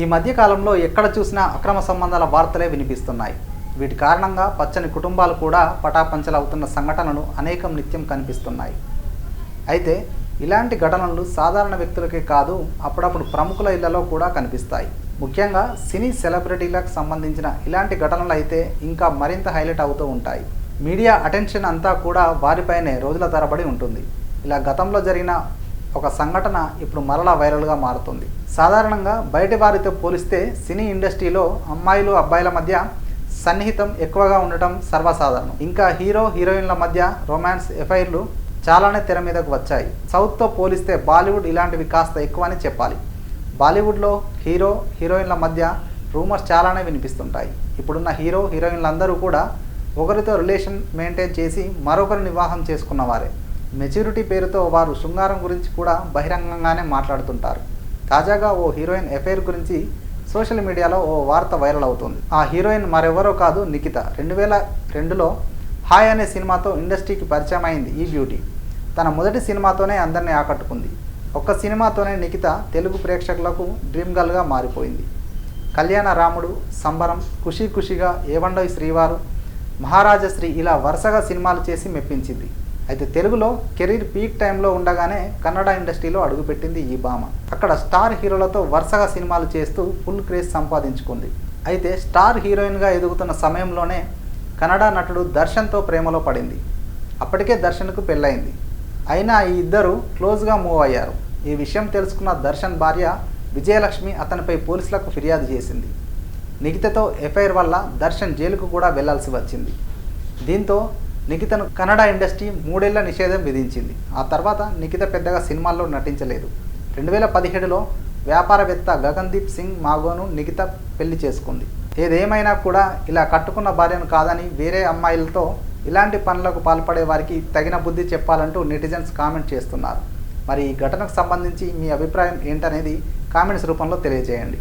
ఈ మధ్యకాలంలో ఎక్కడ చూసినా అక్రమ సంబంధాల వార్తలే వినిపిస్తున్నాయి. వీటి కారణంగా పచ్చని కుటుంబాలు కూడా పటాపంచలవుతున్న సంఘటనలు అనేకం నిత్యం కనిపిస్తున్నాయి. అయితే ఇలాంటి ఘటనలు సాధారణ వ్యక్తులకే కాదు అప్పుడప్పుడు ప్రముఖుల ఇళ్ళలో కూడా కనిపిస్తాయి. ముఖ్యంగా సినీ సెలబ్రిటీలకు సంబంధించిన ఇలాంటి ఘటనలు అయితే ఇంకా మరింత హైలైట్ అవుతూ ఉంటాయి. మీడియా అటెన్షన్ అంతా కూడా వారిపైనే రోజుల తరబడి ఉంటుంది. ఇలా గతంలో జరిగిన ఒక సంఘటన ఇప్పుడు మరలా వైరల్గా మారుతుంది. సాధారణంగా బయటి వారితో పోలిస్తే సినీ ఇండస్ట్రీలో అమ్మాయిలు అబ్బాయిల మధ్య సన్నిహితం ఎక్కువగా ఉండటం సర్వసాధారణం. ఇంకా హీరో హీరోయిన్ల మధ్య రొమాన్స్ ఎఫైర్లు చాలానే తెర మీదకు వచ్చాయి. సౌత్తో పోలిస్తే బాలీవుడ్ ఇలాంటివి కాస్త ఎక్కువ అని చెప్పాలి. బాలీవుడ్లో హీరో హీరోయిన్ల మధ్య రూమర్స్ చాలానే వినిపిస్తుంటాయి. ఇప్పుడున్న హీరో హీరోయిన్లందరూ కూడా ఒకరితో రిలేషన్ మెయింటైన్ చేసి మరొకరిని వివాహం చేసుకున్నవారే. మెచ్యూరిటీ పేరుతో వారు శృంగారం గురించి కూడా బహిరంగంగానే మాట్లాడుతుంటారు. తాజాగా ఓ హీరోయిన్ ఎఫైర్ గురించి సోషల్ మీడియాలో ఓ వార్త వైరల్ అవుతుంది. ఆ హీరోయిన్ మరెవరో కాదు నిఖిత. రెండు వేల రెండులో హాయ్ అనే సినిమాతో ఇండస్ట్రీకి పరిచయం అయింది ఈ బ్యూటీ. తన మొదటి సినిమాతోనే అందరినీ ఆకట్టుకుంది. ఒక్క సినిమాతోనే నిఖిత తెలుగు ప్రేక్షకులకు డ్రీమ్ గర్ల్గా మారిపోయింది. కళ్యాణ రాముడు సంబరం ఖుషీ ఖుషిగా ఏవండోయ్ శ్రీవారు మహారాజశ్రీ ఇలా వరుసగా సినిమాలు చేసి మెప్పించింది. అయితే తెలుగులో కెరీర్ పీక్ టైంలో ఉండగానే కన్నడ ఇండస్ట్రీలో అడుగుపెట్టింది ఈ భామ. అక్కడ స్టార్ హీరోలతో వరుసగా సినిమాలు చేస్తూ ఫుల్ క్రేజ్ సంపాదించుకుంది. అయితే స్టార్ హీరోయిన్గా ఎదుగుతున్న సమయంలోనే కన్నడ నటుడు దర్శన్తో ప్రేమలో పడింది. అప్పటికే దర్శన్కు పెళ్ళయింది. అయినా ఈ ఇద్దరు క్లోజ్గా మూవ్ అయ్యారు. ఈ విషయం తెలుసుకున్న దర్శన్ భార్య విజయలక్ష్మి అతనిపై పోలీసులకు ఫిర్యాదు చేసింది. నిఖితతో ఎఫ్ఐఆర్ వల్ల దర్శన్ జైలుకు కూడా వెళ్ళాల్సి వచ్చింది. దీంతో నిఖితను కన్నడ ఇండస్ట్రీ మూడేళ్ళ నిషేధం విధించింది. ఆ తర్వాత నిఖిత పెద్దగా సినిమాల్లో నటించలేదు. రెండు వేల పదిహేడులో వ్యాపారవేత్త గగన్దీప్ సింగ్ మాగోను నిఖిత పెళ్ళి చేసుకుంది. ఏదేమైనా కూడా ఇలా కట్టుకున్న భార్యను కాదని వేరే అమ్మాయిలతో ఇలాంటి పనులకు పాల్పడే వారికి తగిన బుద్ధి చెప్పాలంటూ నెటిజన్స్ కామెంట్ చేస్తున్నారు. మరి ఈ ఘటనకు సంబంధించి మీ అభిప్రాయం ఏంటనేది కామెంట్స్ రూపంలో తెలియజేయండి.